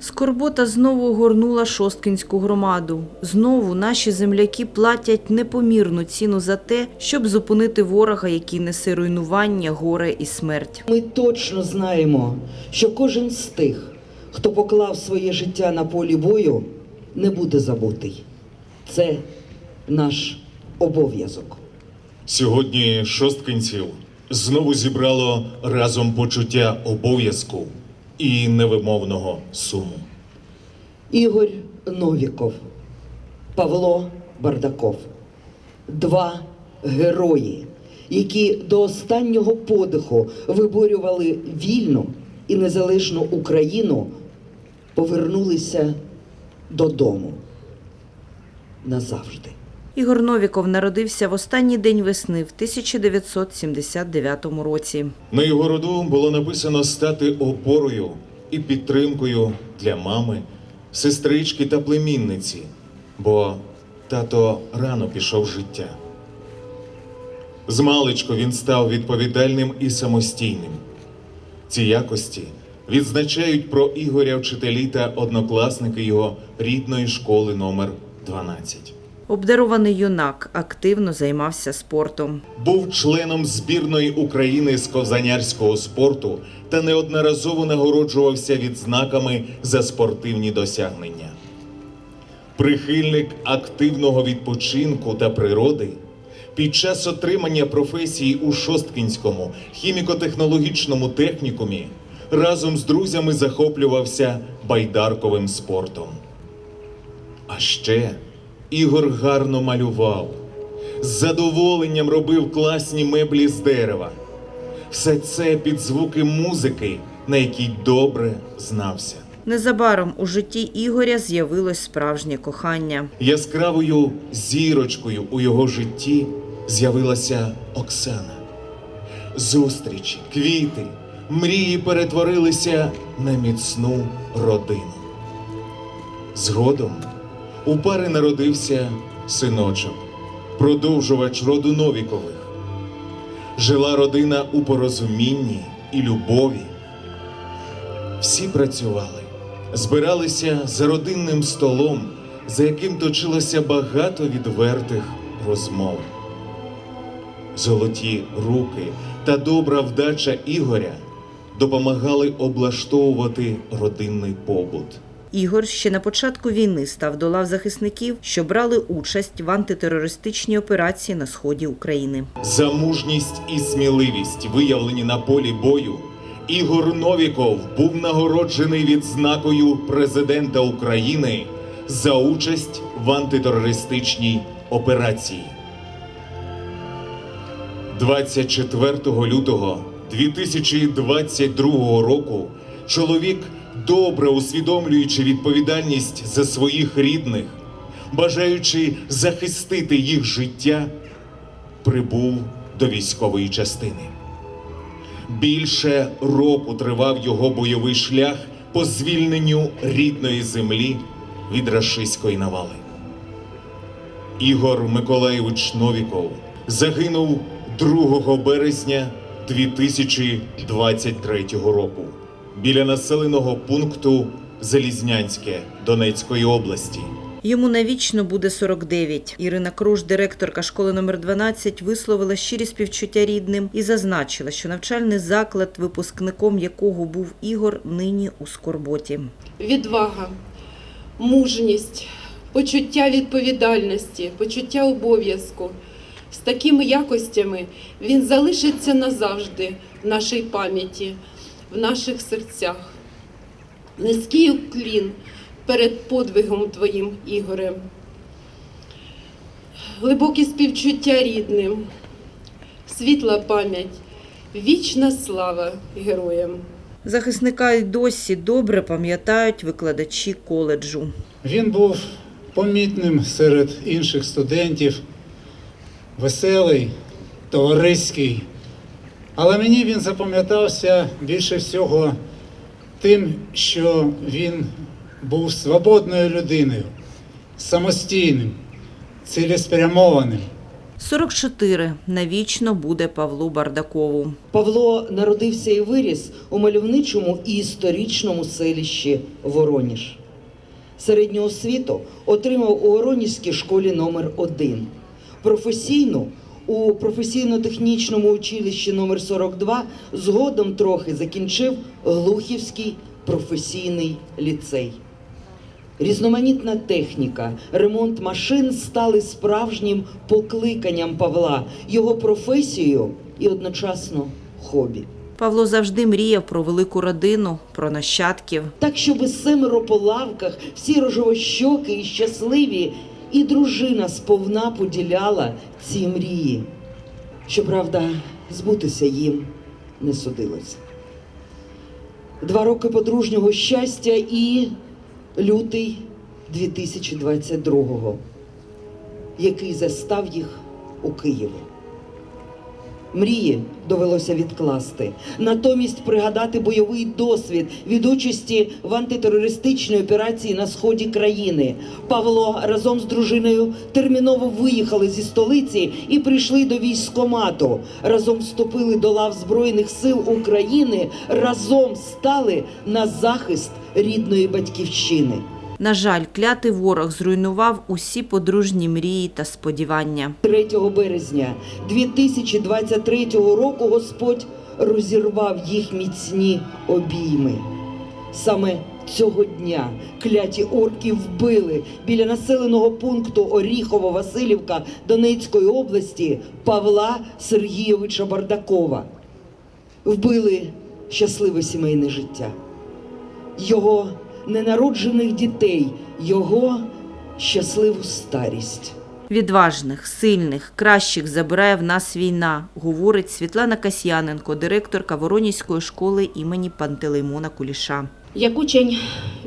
Скорбота знову огорнула Шосткинську громаду. Знову наші земляки платять непомірну ціну за те, щоб зупинити ворога, який несе руйнування, горе і смерть. Ми точно знаємо, що кожен з тих, хто поклав своє життя на полі бою, не буде забутий. Це наш обов'язок. Сьогодні шосткинців знову зібрало разом почуття обов'язку і невимовного суму. Ігор Новіков, Павло Бардаков. Два герої, які до останнього подиху виборювали вільну і незалежну Україну, повернулися додому назавжди. Ігор Новіков народився в останній день весни в 1979 році. На його роду було написано стати опорою і підтримкою для мами, сестрички та племінниці, бо тато рано пішов життя. Змалечку він став відповідальним і самостійним. Ці якості відзначають про Ігоря вчителі та однокласники його рідної школи номер 12. Обдарований юнак активно займався спортом. Був членом збірної України з ковзанярського спорту та неодноразово нагороджувався відзнаками за спортивні досягнення. Прихильник активного відпочинку та природи під час отримання професії у Шосткінському хіміко-технологічному технікумі разом з друзями захоплювався байдарковим спортом. А ще Ігор гарно малював, з задоволенням робив класні меблі з дерева. Все це під звуки музики, на якій добре знався. Незабаром у житті Ігоря з'явилось справжнє кохання. Яскравою зірочкою у його житті з'явилася Оксана. Зустрічі, квіти, мрії перетворилися на міцну родину. Згодом у пари народився синочок, продовжувач роду Новікових. Жила родина у порозумінні і любові. Всі працювали, збиралися за родинним столом, за яким точилося багато відвертих розмов. Золоті руки та добра вдача Ігоря допомагали облаштовувати родинний побут. Ігор ще на початку війни став до лав захисників, що брали участь в антитерористичній операції на сході України. За мужність і сміливість, виявлені на полі бою, Ігор Новіков був нагороджений відзнакою президента України за участь в антитерористичній операції. 24 лютого 2022 року чоловік, добре усвідомлюючи відповідальність за своїх рідних, бажаючи захистити їх життя, прибув до військової частини. Більше року тривав його бойовий шлях по звільненню рідної землі від рашистської навали. Ігор Миколаєвич Новіков загинув 2 березня 2023 року біля населеного пункту Залізнянське Донецької області. Йому навічно буде 49. Ірина Круш, директорка школи номер 12, висловила щирі співчуття рідним і зазначила, що навчальний заклад, випускником якого був Ігор, нині у скорботі. відвага, мужність, почуття відповідальності, почуття обов'язку. З такими якостями він залишиться назавжди в нашій пам'яті, в наших серцях. Низький уклін перед подвигом твоїм, Ігоре. Глибокі співчуття рідним, світла пам'ять, вічна слава героям. Захисника й досі добре пам'ятають викладачі коледжу. Він був помітним серед інших студентів, веселий, товариський. Але мені він запам'ятався більше всього тим, що він був свободною людиною, самостійним, цілеспрямованим, 44 навічно буде Павлу Бардакову. Павло народився і виріс у мальовничому і історичному селищі Вороніж. Середню освіту отримав у Воронізькій школі номер 1 Професійну у професійно-технічному училищі номер 42 згодом трохи закінчив Глухівський професійний ліцей. Різноманітна техніка, ремонт машин стали справжнім покликанням Павла, його професією і одночасно хобі. Павло завжди мріяв про велику родину, про нащадків. Так, щоб семеро по лавках, всі рожовощоки і щасливі, і дружина сповна поділяла ці мрії. Щоправда, збутися їм не судилося. Два роки подружнього щастя і лютий 2022-го, який застав їх у Києві. Мрії довелося відкласти, натомість пригадати бойовий досвід від участі в антитерористичній операції на сході країни. Павло разом з дружиною терміново виїхали зі столиці і прийшли до військкомату. Разом вступили до лав Збройних сил України, разом стали на захист рідної батьківщини. На жаль, клятий ворог зруйнував усі подружні мрії та сподівання. 3 березня 2023 року Господь розірвав їх міцні обійми. Саме цього дня кляті орки вбили біля населеного пункту Оріхово-Василівка Донецької області Павла Сергійовича Бардакова. Вбили щасливе сімейне життя. Його ненароджених дітей, його щасливу старість. Відважних, сильних, кращих забирає в нас війна, говорить Світлана Касьяненко, директорка Воронізької школи імені Пантелеймона Куліша. Як учень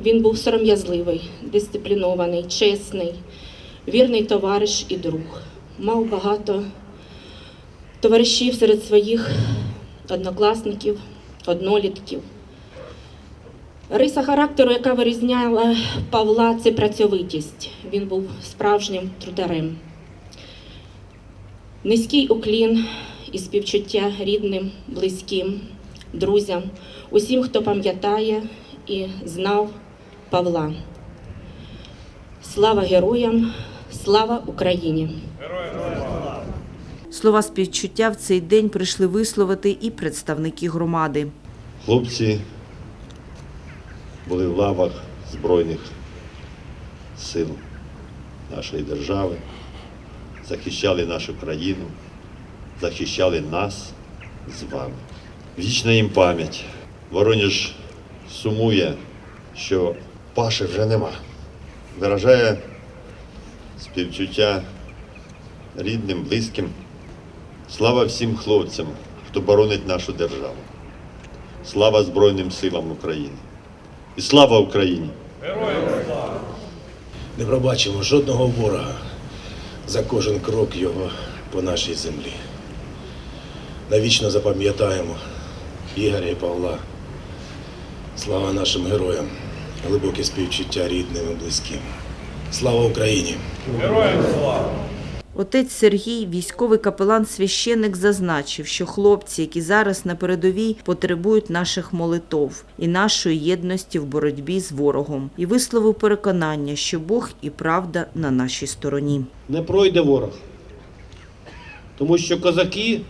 він був сором'язливий, дисциплінований, чесний, вірний товариш і друг. Мав багато товаришів серед своїх однокласників, однолітків. Риса характеру, яка вирізняла Павла, це працьовитість. Він був справжнім трударем. Низький уклін і співчуття рідним, близьким, друзям, усім, хто пам'ятає і знав Павла. Слава героям, слава Україні! Слова співчуття в цей день прийшли висловити і представники громади. Хлопці були в лавах Збройних сил нашої держави, захищали нашу країну, захищали нас з вами. Вічна їм пам'ять. Воронеж сумує, що Паші вже нема. Виражає співчуття рідним, близьким. Слава всім хлопцям, хто боронить нашу державу. Слава Збройним силам України. І слава Україні! Героям слава! Не пробачимо жодного ворога за кожен крок його по нашій землі. Навічно запам'ятаємо Ігоря і Павла. Слава нашим героям, глибоке співчуття рідним і близьким. Слава Україні! Отець Сергій, військовий капелан священник, зазначив, що хлопці, які зараз на передовій, потребують наших молитов і нашої єдності в боротьбі з ворогом, і висловив переконання, що Бог і правда на нашій стороні. не пройде ворог. Тому що козаки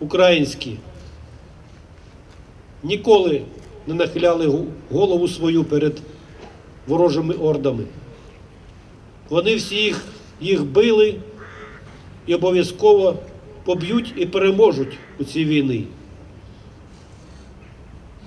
українські ніколи не нахиляли голову свою перед ворожими ордами. Вони всіх били і обов'язково поб'ють і переможуть у цій війні.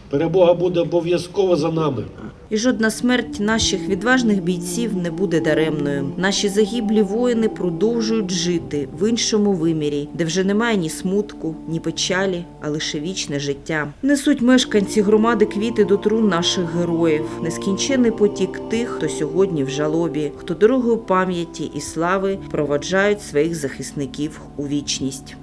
Перемога буде обов'язково за нами. І жодна смерть наших відважних бійців не буде даремною. Наші загиблі воїни продовжують жити в іншому вимірі, де вже немає ні смутку, ні печалі, а лише вічне життя. Несуть мешканці громади квіти до трун наших героїв, нескінчений потік тих, хто сьогодні в жалобі, хто дорогою пам'яті і слави проводжають своїх захисників у вічність.